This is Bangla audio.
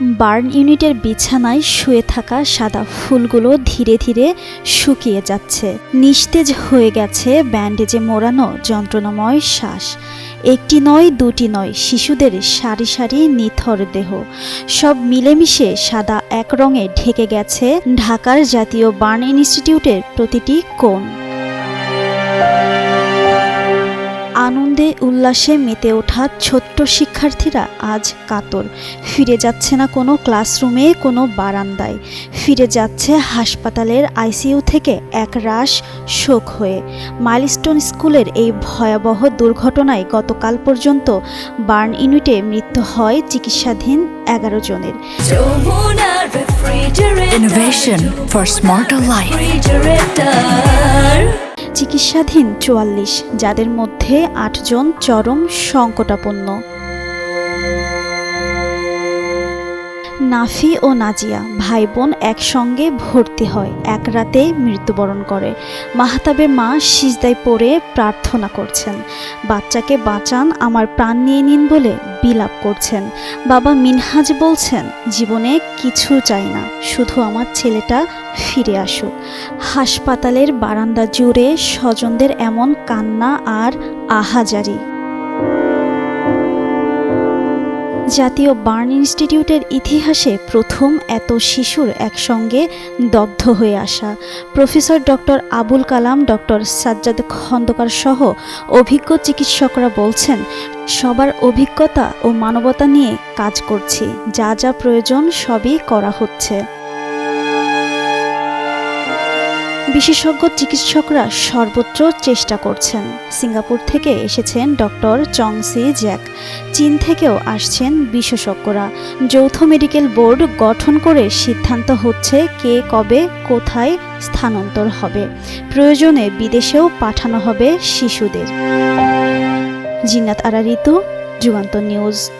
বার্ন ইউনিটের বিছানায় শুয়ে থাকা সাদা ফুলগুলো ধীরে ধীরে শুকিয়ে যাচ্ছে। নিস্তেজ হয়ে গেছে ব্যান্ডেজে মোড়ানো যন্ত্রণাময় শ্বাস। একটি নয়, দুটি নয়, শিশুদের সারি সারি নিথর দেহ। সব মিলেমিশে সাদা এক রঙে ঢেকে গেছে ঢাকার জাতীয় বার্ন ইনস্টিটিউটের প্রতিটি কোণ। আনন্দে উল্লাসে মেতে ওঠা ছোট্ট শিক্ষার্থীরা আজ কাতর। ফিরে যাচ্ছে না কোনো ক্লাসরুমে কোনো বারান্দায়। ফিরে যাচ্ছে হাসপাতালের আইসিইউ থেকে এক রাশ শোক হয়ে। মাইলস্টোন স্কুলের এই ভয়াবহ দুর্ঘটনায় গতকাল পর্যন্ত বার্ন ইউনিটে মৃত্যু হয় চিকিৎসাধীন এগারো জনের। Innovation for smarter life. চিকিৎসাধীন চুয়াল্লিশ যাদের মধ্যে আটজন চরম সংকটাপন্ন। নাফি ও নাজিয়া ভাই বোন একসঙ্গে ভর্তি হয়, এক রাতে মৃত্যুবরণ করে। মাহতাবের মা সিজদায় পড়ে প্রার্থনা করছেন, বাচ্চাকে বাঁচান, আমার প্রাণ নিয়ে নিন বলে বিলাপ করছেন। বাবা মিনহাজ বলছেন, জীবনে কিছু চাই না, শুধু আমার ছেলেটা ফিরে আসুক। হাসপাতালের বারান্দা জুড়ে স্বজনদের এমন কান্না আর আহাজারি। জাতীয় বার্ন ইনস্টিটিউটের ইতিহাসে প্রথম এত শিশুর একসঙ্গে দগ্ধ হয়ে আসা। Professor doctor Abul Kalam, doctor Sajjad Khandakar সহ অভিজ্ঞ চিকিৎসকরা বলছেন, সবার অভিজ্ঞতা ও মানবতা নিয়ে কাজ করছি, যা যা প্রয়োজন সবই করা হচ্ছে। বিশেষজ্ঞ চিকিৎসকরা সর্বোচ্চ চেষ্টা করছেন। সিঙ্গাপুর থেকে এসেছেন ডক্টর চংসি জ্যাক। চীন থেকেও আসছেন বিশেষজ্ঞরা। যৌথ মেডিকেল বোর্ড গঠন করে সিদ্ধান্ত হচ্ছে কে কবে কোথায় স্থানান্তর হবে। প্রয়োজনে বিদেশেও পাঠানো হবে শিশুদের। জিন্নাত আরা ঋতু যুগান্ত নিউজ।